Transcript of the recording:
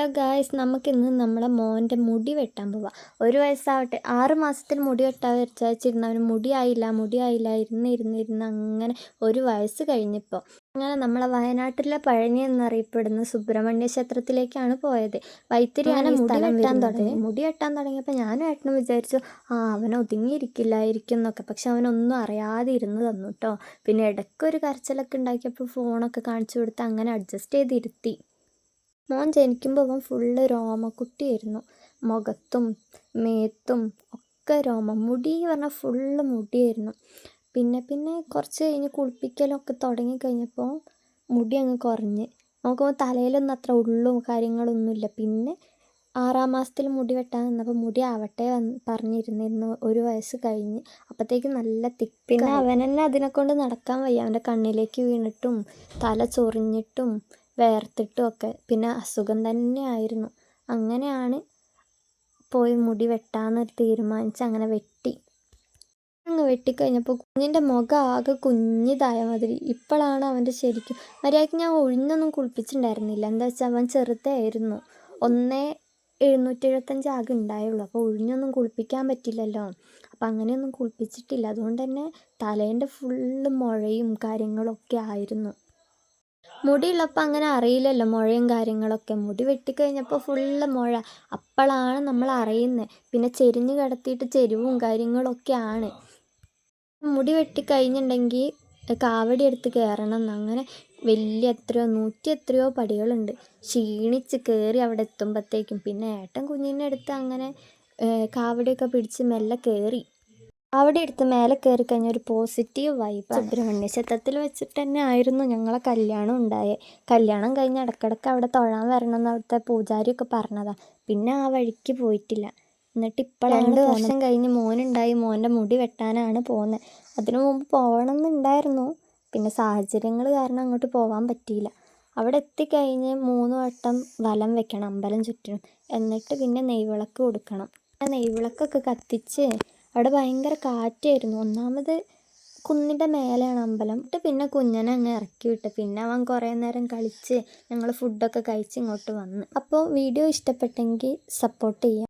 Hello guys നമുക്കിന്ന് നമ്മളെ മോന്റെ മുടി വെട്ടാൻ പോവാം. ഒരു വയസ്സാവട്ടെ. ആറ് മാസത്തിൽ മുടി വെട്ടാൻ വിചാരിച്ചിരുന്ന. അവന് മുടിയായില്ല മുടിയായില്ല ഇരുന്ന് ഇരുന്ന് ഇരുന്ന് അങ്ങനെ ഒരു വയസ്സ് കഴിഞ്ഞപ്പോൾ അങ്ങനെ നമ്മളെ വയനാട്ടിലെ പഴനി എന്നറിയപ്പെടുന്ന സുബ്രഹ്മണ്യ ക്ഷേത്രത്തിലേക്കാണ് പോയത്. വൈത്തിരിയാണ് മുടി വെട്ടാൻ തുടങ്ങി. മുടി വെട്ടാൻ തുടങ്ങിയപ്പോൾ ഞാനും ഏട്ടനും വിചാരിച്ചു ആ അവൻ ഒതുങ്ങിയിരിക്കില്ലായിരിക്കും എന്നൊക്കെ. പക്ഷെ അവനൊന്നും അറിയാതെ ഇരുന്ന് തന്നു കേട്ടോ പിന്നെ ഇടയ്ക്കൊരു കരച്ചിലൊക്കെ ഉണ്ടാക്കിയപ്പോൾ ഫോണൊക്കെ കാണിച്ചു കൊടുത്ത് അങ്ങനെ അഡ്ജസ്റ്റ് ചെയ്തിരുത്തി. മോൻ ജനിക്കുമ്പോൾ അവൻ ഫുള്ള് രോമക്കുട്ടിയായിരുന്നു. മുഖത്തും മേത്തും ഒക്കെ രോമം. മുടി എന്ന് പറഞ്ഞാൽ ഫുള്ള് മുടിയായിരുന്നു. പിന്നെ പിന്നെ കുറച്ച് കഴിഞ്ഞ് കുളിപ്പിക്കലൊക്കെ തുടങ്ങി കഴിഞ്ഞപ്പോൾ മുടി അങ്ങ് കുറഞ്ഞ്. നോക്കുമ്പോൾ തലയിലൊന്നും അത്ര ഉള്ളും കാര്യങ്ങളൊന്നുമില്ല പിന്നെ ആറാം മാസത്തിൽ മുടി വെട്ടാൻ നിന്നപ്പോൾ മുടി ആവട്ടെ വന്ന് പറഞ്ഞിരുന്നിരുന്നു. ഒരു വയസ്സ് കഴിഞ്ഞ്. അപ്പോഴത്തേക്ക് നല്ല തിക്ക് പിന്നെ അവൻ തന്നെ അതിനെക്കൊണ്ട് നടക്കാൻ വയ്യ. അവന്റെ കണ്ണിലേക്ക് വീണിട്ടും തല ചൊറിഞ്ഞിട്ടും വേർത്തിട്ടും ഒക്കെ. പിന്നെ അസുഖം തന്നെ ആയിരുന്നു. അങ്ങനെയാണ് പോയി മുടി വെട്ടാന്ന് തീരുമാനിച്ച് അങ്ങനെ വെട്ടി. അങ്ങ് വെട്ടിക്കഴിഞ്ഞപ്പോൾ കുഞ്ഞിന്റെ മുഖം ആകെ കുഞ്ഞിതായ മാതിരി. ഇപ്പോഴാണ് അവന്റെ ശരിക്കും. മര്യാദയ്ക്ക് ഞാൻ ഒഴിഞ്ഞൊന്നും കുളിപ്പിച്ചിട്ടുണ്ടായിരുന്നില്ല എന്താ വെച്ചാൽ അവൻ ചെറുതായിരുന്നു. ഒന്നേ എഴുന്നൂറ്റി എഴുപത്തഞ്ച് ആകെ ഉണ്ടായുള്ളൂ അപ്പോൾ ഒഴിഞ്ഞൊന്നും കുളിപ്പിക്കാൻ പറ്റില്ലല്ലോ. അപ്പം അങ്ങനെയൊന്നും കുളിപ്പിച്ചിട്ടില്ല. അതുകൊണ്ട് തന്നെ തലേന്റെ ഫുള്ള് മുഴയും കാര്യങ്ങളൊക്കെ ആയിരുന്നു. മുടിയുള്ളപ്പോൾ അങ്ങനെ അറിയില്ലല്ലോ മുഴയും കാര്യങ്ങളൊക്കെ. മുടി വെട്ടിക്കഴിഞ്ഞപ്പോൾ ഫുള്ള് മുഴ. അപ്പോഴാണ് നമ്മൾ അറിയുന്നത് പിന്നെ ചെരിഞ്ഞ് കിടത്തിയിട്ട് ചെരുവും കാര്യങ്ങളൊക്കെയാണ് മുടി വെട്ടിക്കഴിഞ്ഞിട്ടുണ്ടെങ്കിൽ കാവടി എടുത്ത് കയറണം അങ്ങനെ വലിയ എത്രയോ നൂറ്റി എത്രയോ പടികളുണ്ട്. ക്ഷീണിച്ച് കയറി അവിടെ എത്തുമ്പോഴത്തേക്കും പിന്നെ ഏട്ടൻ കുഞ്ഞിനെ എടുത്ത് അങ്ങനെ കാവടിയൊക്കെ പിടിച്ച് മെല്ലെ കയറി അവിടെ എടുത്ത് മേലെ കയറി കഴിഞ്ഞ ഒരു പോസിറ്റീവ് വൈബ് സുബ്രഹ്മണ്യ ക്ഷേത്രത്തിൽ വെച്ചിട്ട് തന്നെ ആയിരുന്നു ഞങ്ങളെ കല്യാണം ഉണ്ടായത് കല്യാണം കഴിഞ്ഞ് ഇടക്കിടക്ക് അവിടെ തൊഴാൻ വരണം എന്ന് അവിടുത്തെ പൂജാരിയൊക്കെ പറഞ്ഞതാ. പിന്നെ ആ വഴിക്ക് പോയിട്ടില്ല. എന്നിട്ട് ഇപ്പോൾ രണ്ട് വർഷം കഴിഞ്ഞ് മോനുണ്ടായി. മോന്റെ മുടി വെട്ടാനാണ് പോകുന്നത് അതിനു മുമ്പ് പോകണം എന്നുണ്ടായിരുന്നു പിന്നെ സാഹചര്യങ്ങൾ കാരണം അങ്ങോട്ട് പോകാൻ പറ്റിയില്ല. അവിടെ എത്തിക്കഴിഞ്ഞ് മൂന്ന് വട്ടം വലം വെക്കണം അമ്പലം ചുറ്റണം. എന്നിട്ട് പിന്നെ നെയ്വിളക്ക് കൊടുക്കണം. നെയ്വിളക്കൊക്കെ കത്തിച്ച് അവിടെ ഭയങ്കര കാറ്റായിരുന്നു. ഒന്നാമത് കുന്നിന്റെ മേലെയാണ് അമ്പലം. എന്നിട്ട് പിന്നെ കുഞ്ഞനെ അങ്ങ് ഇറക്കി വിട്ട്. പിന്നെ അവൻ കുറേ നേരം കളിച്ച് ഞങ്ങൾ ഫുഡൊക്കെ കഴിച്ച് ഇങ്ങോട്ട് വന്ന്. അപ്പോൾ വീഡിയോ ഇഷ്ടപ്പെട്ടെങ്കിൽ സപ്പോർട്ട് ചെയ്യാം.